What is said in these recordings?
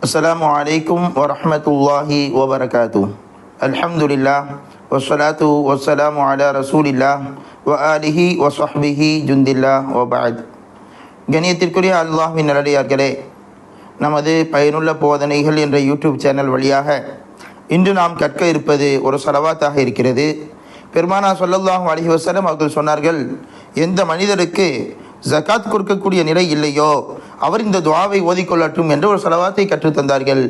السلام عليكم ورحمة الله وبركاته الحمد لله والصلاة والسلام على رسول الله وآله وصحبه جند الله وبعد கணியத்திற்குரிய அல்லாஹ்வின் நல்லடியார்களே நமது பயனுள்ள போதனைகள் என்ற யூடியூப் சேனல் வழியாக இன்று நாம் கற்க இருப்பது ஒரு சலவாத்தாக இருக்கிறது பெருமானா சொல்லல்லாஹு அலைஹி வஸல்லம் அவர்கள் சொன்னார்கள் எந்த மனிதருக்கு ஜகாத் கொடுக்கக்கூடிய நிலை இல்லையோ அவர் இந்த துவாவை ஓதிக்கொள்ளட்டும் என்று ஒரு செலவாத்தை கற்றுத்தந்தார்கள்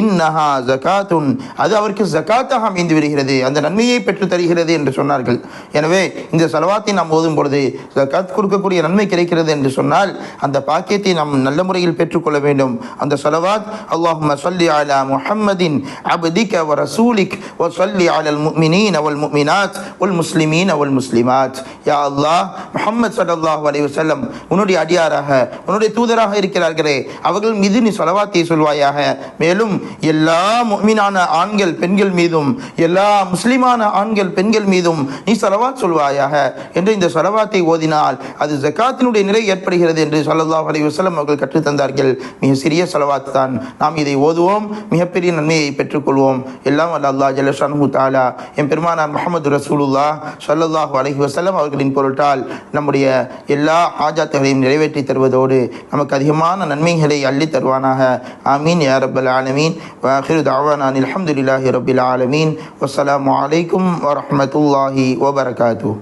இன்னஹா ஜகாத்துன். அது அவருக்கு ஜகாத்தாக அமைந்து விடுகிறது. அந்த நன்மையை பெற்றுத் தருகிறது என்று சொன்னார்கள். எனவே இந்த செலவாத்தை நாம் ஓதும் பொழுது ஜகாத் கொடுக்கக்கூடிய நன்மை கிடைக்கிறது என்று சொன்னால் அந்த பாக்கியத்தை நாம் நல்ல முறையில் பெற்றுக்கொள்ள வேண்டும். அந்த செலவாத் அல்லாஹும் சொல்லி அலா முஹம்மதின் அபதிக வ ரசூலிக் வ சொல்லி அலல் முக்மினின் அவள் முக்மினாத் உல் முஸ்லிமீன் அவள் முஸ்லிமாத். யா அல்லாஹ் முஹம்மது சல்லாஹ் அலைஹி வஸல்லம் உன்னுடைய அடியாராக உன்னுடைய தூதராக இருக்கிறார்களே அவர்கள் மீது நீ சொலவாத்தை சொல்வாயாக. மேலும் எல்லா மீனான ஆண்கள் பெண்கள் மீதும் எல்லா முஸ்லிமான ஆண்கள் பெண்கள் மீதும் நீ சொலவாத் சொல்வாயாக. என்று இந்த சொலவாத்தை ஓதினால் அது ஜக்காத்தினுடைய நிலை ஏற்படுகிறது என்று ஸல்லல்லாஹு அலி வசலம் அவர்கள் கற்றுத்தந்தார்கள் மிக சிறிய சொலவாத் தான். நாம் இதை ஓதுவோம் மிகப்பெரிய நன்மையை பெற்றுக்கொள்வோம். எல்லாம் அல்ல அல்லா ஜலஷானு தாலா என் பெருமானார் முகமது ரசூலுல்லா சொல்லல்லாஹு அலஹி வசலம் அவர்களின் பொருட்டால் நம்முடைய எல்லா ஆஜாத்துகளையும் நிறைவேற்றி தருவதோடு நமக்கு அதிகமான நன்மைகளை அள்ளித் தருவானாக ஆமீன் யா ரப்பல் ஆலமீன் வாஹிரு தாவானான் அல்ஹம்துலில்லாஹி ரப்பில் ஆலமீன் வஸ்ஸலாமு அலைக்கும் வரஹ்மத்துல்லாஹி வபரகாத்துஹு